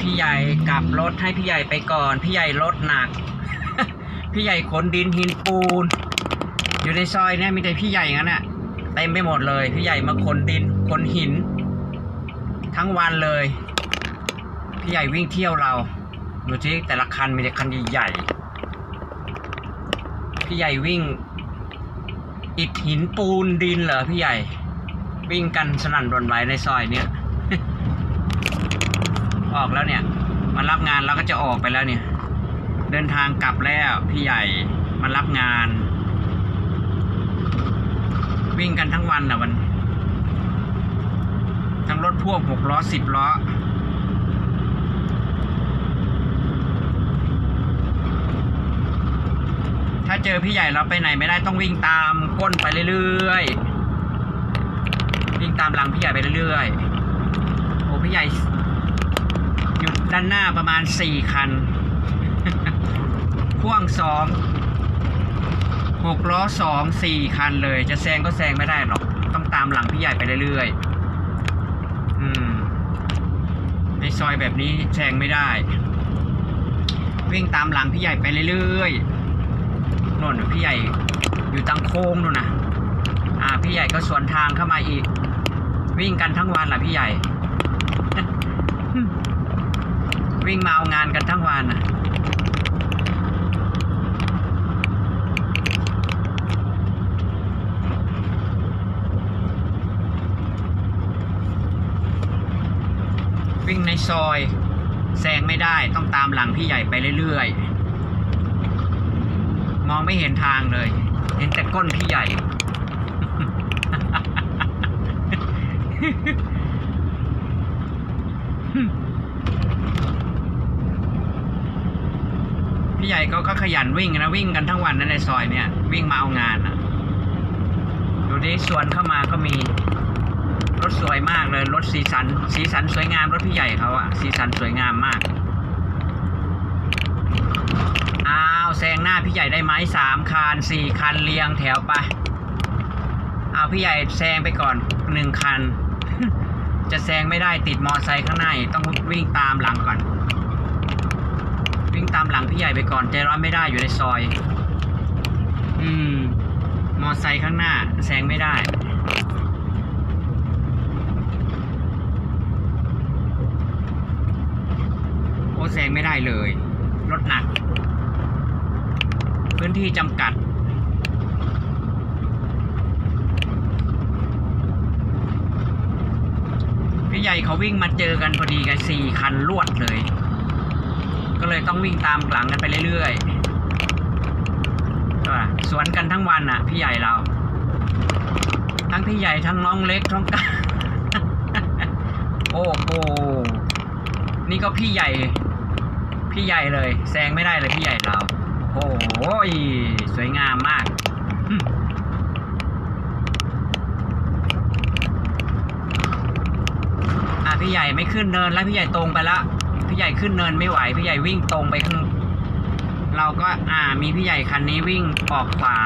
พี่ใหญ่กลับรถให้พี่ใหญ่ไปก่อน พี่ใหญ่รถหนัก พี่ใหญ่ขนดินหินปูน อยู่ในซอยเนี่ยมีแต่พี่ใหญ่งั้นน่ะเต็มไปหมดเลย พี่ใหญ่มาขนดินขนหิน ทั้งวันเลย พี่ใหญ่วิ่งเที่ยวเราดูที่แต่ละคันมีแต่คันใหญ่ๆพี่ใหญ่วิ่ง อิฐหินปูนดินเหรอพี่ใหญ่ วิ่งกันสนั่นหวันไหวในซอยเนี้ย ออกแล้วเนี่ยมารับงานเราก็จะออกไปแล้วเนี่ย เดินทางกลับแล้วพี่ใหญ่มารับงาน วิ่งกันทั้งวันอะมันทั้งรถพ่วงหกล้อสิบล้อถ้าเจอพี่ใหญ่เราไปไหนไม่ได้ต้องวิ่งตามก้นไปเรื่อยๆวิ่งตามหลังพี่ใหญ่ไปเรื่อยๆโอ้พี่ใหญ่ ด้านหน้าประมาณสี่คัน พ่วงสองหกล้อสองสี่คันเลย จะแซงก็แซงไม่ได้หรอก ต้องตามหลังพี่ใหญ่ไปเรื่อยๆ อืม ในซอยแบบนี้แซงไม่ได้ วิ่งตามหลังพี่ใหญ่ไปเรื่อยๆนนพี่ใหญ่อยู่ตังโค้งนู่นนะอ่า พี่ใหญ่ก็สวนทางเข้ามาอีก วิ่งกันทั้งวันแหละพี่ใหญ่ วิ่งมาเอางานกันทั้งวันน่ะวิ่งในซอยแซงไม่ได้ต้องตามหลังพี่ใหญ่ไปเรื่อยๆ มองไม่เห็นทางเลย เห็นแต่ก้นพี่ใหญ่ พี่ใหญ่ก็ก็ขยันวิ่งนะวิ่งกันทั้งวันนะในซอยเนี่ย วิ่งมาเอางานนะดูดิสวนเข้ามาก็มี รถสวยมากเลย รถสีสัน สีสันสวยงามรถพี่ใหญ่เขาอะสีสันสวยงามมากอ้าวแซงหน้าพี่ใหญ่ได้ไหมสามคันสี่คันเรียงแถวไปเอาพี่ใหญ่แซงไปก่อนหนึ่งคัน จะแซงไม่ได้ติดมอไซค์ข้างหน้าต้องวิ่งตามหลังก่อน วิ่งตามหลังพี่ใหญ่ไปก่อนใจร้อนไม่ได้อยู่ในซอย อืม มอไซค์ข้างหน้าแซงไม่ได้โอ้แซงไม่ได้เลย รถหนัก พื้นที่จำกัดพี่ใหญ่เขาวิ่งมาเจอกันพอดีกันสี่คันรวดเลย ก็เลยต้องวิ่งตามหลังกันไปเรื่อยๆก็สวนกันทั้งวันอะ พี่ใหญ่เรา ทั้งพี่ใหญ่ทั้งน้องเล็กทั้งกาโอ้โหนี่ก็พี่ใหญ่ พี่ใหญ่เลย แซงไม่ได้เลยพี่ใหญ่เรา โอ้โหสวยงามมากอะพี่ใหญ่ไม่ขึ้นเนินแล้วพี่ใหญ่ตรงไปละพี่ ใหญ่ขึ้นเนินไม่ไหว พี่ใหญ่วิ่งตรงไปข้างเราก็อ่ามีพี่ใหญ่คันนี้วิ่งออกขวา